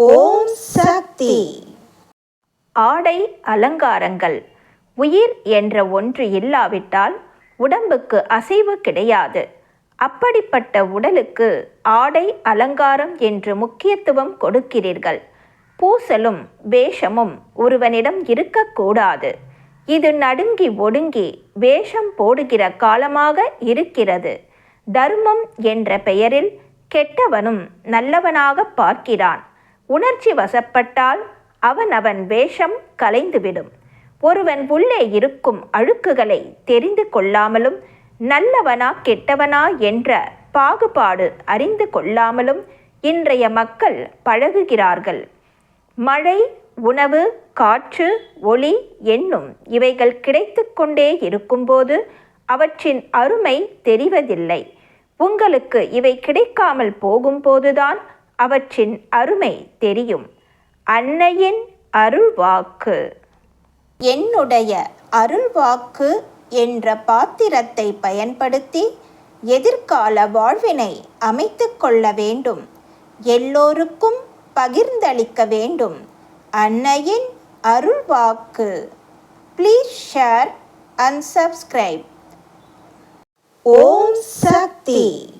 ஓம் சக்தி. ஆடை அலங்காரங்கள். உயிர் என்ற ஒன்று இல்லாவிட்டால் உடம்புக்கு அசைவு கிடையாது. அப்படிப்பட்ட உடலுக்கு ஆடை அலங்காரம் என்று முக்கியத்துவம் கொடுக்கிறீர்கள். பூசலும் வேஷமும் ஒருவனிடம் இருக்கக்கூடாது. இது நடுங்கி ஒடுங்கி வேஷம் போடுகிற காலமாக இருக்கிறது. தர்மம் என்ற பெயரில் கெட்டவனும் நல்லவனாக பார்க்கிறான். உணர்ச்சி வசப்பட்டால் அவன் அவன் வேஷம் கலைந்துவிடும். ஒருவன் உள்ளே இருக்கும் அழுக்குகளை தெரிந்து கொள்ளாமலும் நல்லவனா கெட்டவனா என்ற பாகுபாடு அறிந்து கொள்ளாமலும் இன்றைய மக்கள் பழகுகிறார்கள். மழை உணவு காற்று ஒளி என்னும் இவைகள் கிடைத்து கொண்டே இருக்கும்போது அவற்றின் அருமை தெரிவதில்லை. உங்களுக்கு இவை கிடைக்காமல் போகும்போதுதான் அவற்றின் அருமை தெரியும். அன்னையின் அருள்வாக்கு. என்னுடைய அருள்வாக்கு என்ற பாத்திரத்தை பயன்படுத்தி எதிர்கால வாழ்வினை அமைத்து கொள்ள வேண்டும். எல்லோருக்கும் பகிர்ந்தளிக்க வேண்டும். அன்னையின் அருள்வாக்கு. Please share and subscribe Om Shakti.